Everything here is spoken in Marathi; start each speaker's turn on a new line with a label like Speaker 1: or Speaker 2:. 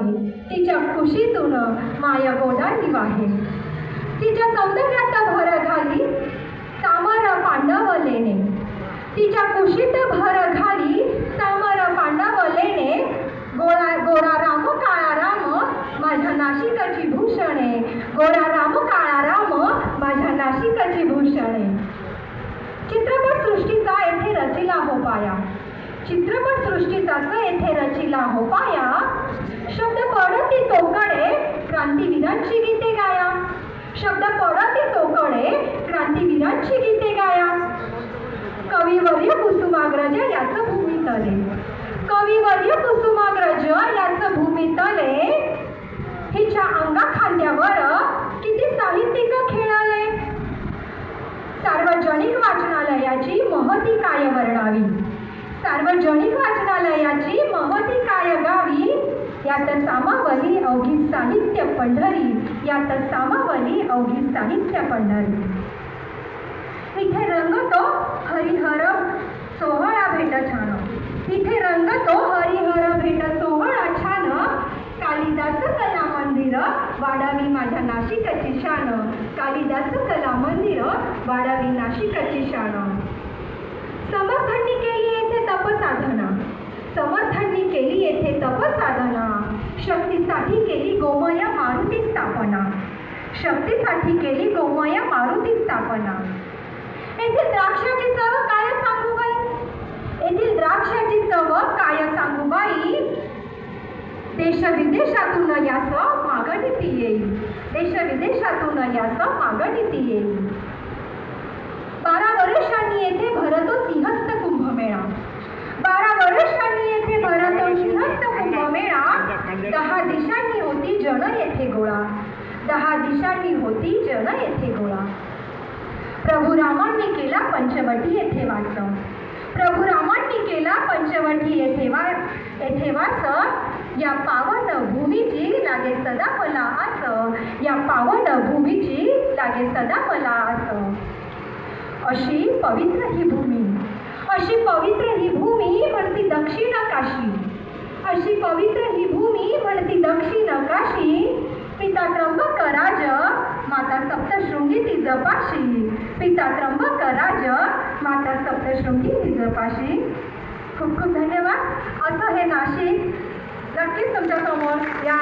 Speaker 1: आहे. तिच्या खुशीतून माया गोडांनी वाहे. तिच्या सौंदर्यात भर घाली सामर पांडव लेणे. तिच्या कुशीत भर घाली सामर पांडव लेणे. गोळा गोरा राम काळा राम माझ्या नाशिकाची भूषणे. गोरा राम काळा राम माझ्या नाशिकाची भूषणे. चित्रपट सृष्टीचा येथे रचिला हो पाया. चित्रपट सृष्टीचाच येथे रचिला हो पाया शब्द पडती तोकडे क्रांतीवीरांची गीते गाया. शब्द पडती तोकडे क्रांतीवीरांची गीते गाया. कविवर्य कुसुमाग्रज याचं भूमितले कविवर्य कुसुमाग्रज याचं भूमितले हिच्या अंगा खांद्यावर किती साहित्यिक खेळाले. सार्वजनिक वाचनालयाची महती काय वर्णावी? सार्वजनिक वाचनालयाची महती काय गावी यात सामावली अवघी साहित्य पंढरी. यात सामावली अवघी साहित्य पंढरी. इथे रंगतो हरिहर सोहळा भेट छान. इथे रंगतो हरिहर भेट सोहळा छान. कालिदास कला मंदिर वाढावी माझ्या नाशिकची शान. कालिदास कला मंदिर वाढावी नाशिकाची शान समर्थांनी केली येथे तपसाधना समर्थांनी केली येथे तपसाधना शक्तीसाठी केली गोमया मारुती स्थापना. शक्तीसाठी केली गोमया मारुती स्थापना. येथील द्राक्षाची चव काय सांगू बाई? येथील द्राक्षाची चव काय सांगू बाई? देश विदेशातून यास मागणीती येईल. देश विदेशातून यास मागणीती येईल. बारा वर्षांनी येथे भरतो सिंह कुंभमेळा बारा वर्षांनी येथे भरतो सिंहस्थ कुंभमेळा दहा दिशांनी होती जन येथे गोळा. दहा दिशांनी होती जन येथे गोळा. प्रभू रामांनी केला पंचवटी येथे वास. प्रभू रामांनी केला पंचवटी येथे वा येथे वास. या पावन भूमीची लागे सदा मला आस या पावन भूमीची लागे सदा मला आस अशी पवित्र ही भूमी. अशी पवित्र ही भूमी म्हणती दक्षिण काशी अशी पवित्र ही भूमी म्हणती दक्षिण काशी पिता त्र्यंबक राज माता सप्तशृंगी ती जपाशी पिता त्र्यंबक राज माता सप्तशृंगी ती खूप खूप धन्यवाद. असं हे नाशिक नक्कीच तुमच्यासमोर या